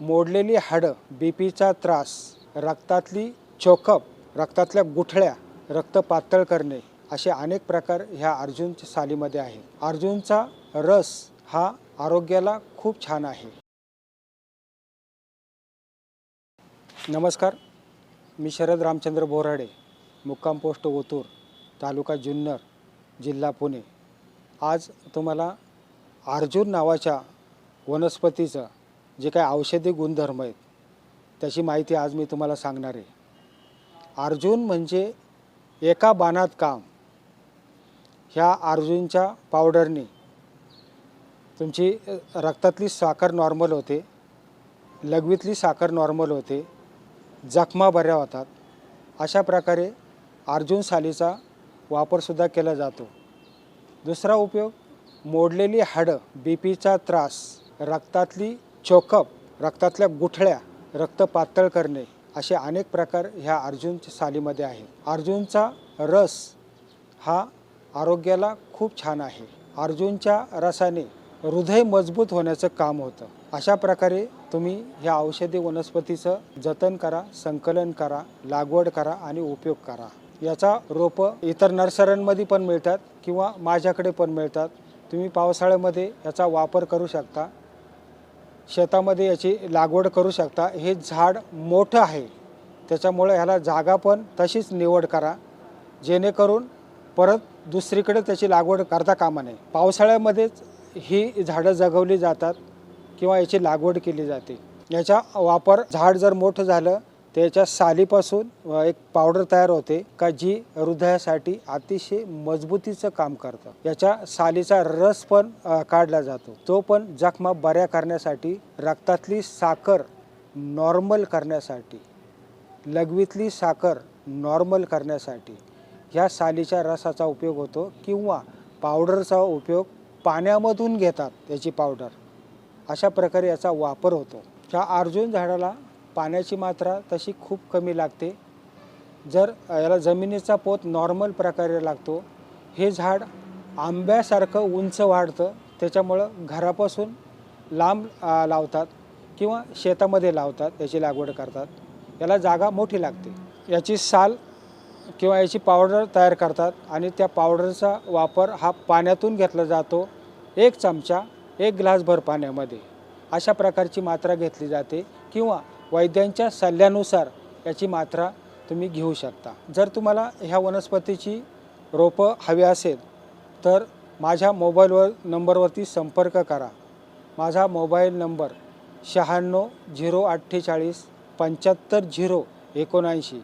मोडलेली हाडं बी पीचा त्रास रक्तातली चोकअप रक्तातल्या गुठळ्या रक्त पातळ करणे असे अनेक प्रकार ह्या अर्जुनच्या सालीमध्ये आहेत. अर्जुनचा रस हा आरोग्याला खूप छान आहे. नमस्कार मी शरद रामचंद्र बोराडे मुक्काम पोस्ट ओतूर तालुका जुन्नर जिल्हा पुणे. आज तुम्हाला अर्जुन नावाच्या वनस्पतीचं जे काही औषधी गुणधर्म आहेत त्याची माहिती आज मी तुम्हाला सांगणार आहे. अर्जुन म्हणजे एका बाणात काम. ह्या अर्जुनच्या पावडरने तुमची रक्तातली साखर नॉर्मल होते लघवीतली साखर नॉर्मल होते जखमा बऱ्या होतात. अशा प्रकारे अर्जुन सालीचा वापरसुद्धा केला जातो. दुसरा उपयोग मोडलेली हाडं बी पीचा त्रास रक्तातली चोकअप रक्तातल्या गुठळ्या रक्त पातळ करणे असे अनेक प्रकार ह्या अर्जुनच्या सालीमध्ये आहेत. अर्जुनचा रस हा आरोग्याला खूप छान आहे. अर्जुनच्या रसाने हृदय मजबूत होण्याचं काम होतं. अशा प्रकारे तुम्ही ह्या औषधी वनस्पतीचं जतन करा संकलन करा लागवड करा आणि उपयोग करा. याचा रोपं इतर नर्सऱ्यांमध्ये पण मिळतात किंवा माझ्याकडे पण मिळतात. तुम्ही पावसाळ्यामध्ये याचा वापर करू शकता. शेतामध्ये याची लागवड करू शकता. हे झाड मोठं आहे. त्याच्यामुळे ह्याला जागा पण तशीच निवड करा. जेणेकरून परत दुसरीकडे त्याची लागवड करता कामा नये. पावसाळ्यामध्येच ही झाडं जगवली जातात किंवा याची लागवड केली जाते. याचा वापर झाड जर मोठं झालं त्याच्या सालीपासून एक पावडर तयार होते का जी हृदयासाठी अतिशय मजबूतीचं काम करतं. याच्या सालीचा रस पण काढला जातो. तो पण जखमा बऱ्या करण्यासाठी रक्तातली साखर नॉर्मल करण्यासाठी लघवीतली साखर नॉर्मल करण्यासाठी ह्या सालीच्या रसाचा उपयोग होतो किंवा पावडरचा उपयोग पाण्यामधून घेतात याची पावडर अशा प्रकारे याचा वापर होतो. ह्या अर्जुन झाडाला पाण्याची मात्रा तशी खूप कमी लागते. जर याला जमिनीचा पोत नॉर्मल प्रकारे लागतो हे झाड आंब्यासारखं उंच वाढतं त्याच्यामुळं घरापासून लांब लावतात किंवा शेतामध्ये लावतात याची लागवड करतात. याला जागा मोठी लागते. याची साल किंवा याची पावडर तयार करतात आणि त्या पावडरचा वापर हा पाण्यातून घेतला जातो एक चमचा एक ग्लासभर पाण्यामध्ये. अशा प्रकारची मात्रा घेतली जाते किंवा वैद्यांच्या सल्ल्यानुसार याची मात्रा तुम्ही घेऊ शकता. जर तुम्हाला ह्या वनस्पतीची रोपं हवी असेल तर माझ्या मोबाईलवर नंबरवरती संपर्क करा. माझा मोबाईल नंबर शहाण्णव झिरो अठ्ठेचाळीस पंच्याहत्तर झिरो एकोणऐंशी.